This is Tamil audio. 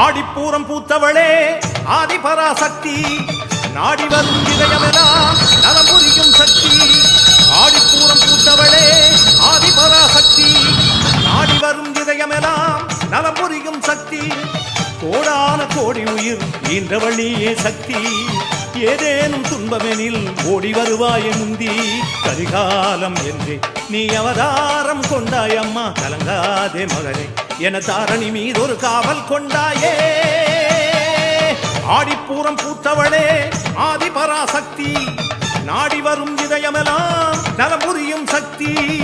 ஆடிப்பூரம் பூத்தவளே ஆதிபராசக்தி. நாடி வரும் இதயமெல்லாம் நலம் புரியும் சக்தி. ஆடிப்பூரம் பூத்தவளே ஆதிபராசக்தி. நாடி வரும் இதயமெல்லாம் நலம் புரியும் சக்தி. கோடான கோடி உயிர் ஈன்றவழியே சக்தி. ஏதேனும் துன்பமெனில் ஓடி வருவாய் முந்தி கரிகாலம் என்றே. நீ அவதாரம் கொண்டாய் அம்மா கலங்காதே மகனே. என தாரணி மீது ஒரு காவல் கொண்டாயே. ஆடிப்பூரம் பூத்தவளே ஆதிபராசக்தி. நாடி வரும் இதயமெல்லாம் நலமுறியும் சக்தி.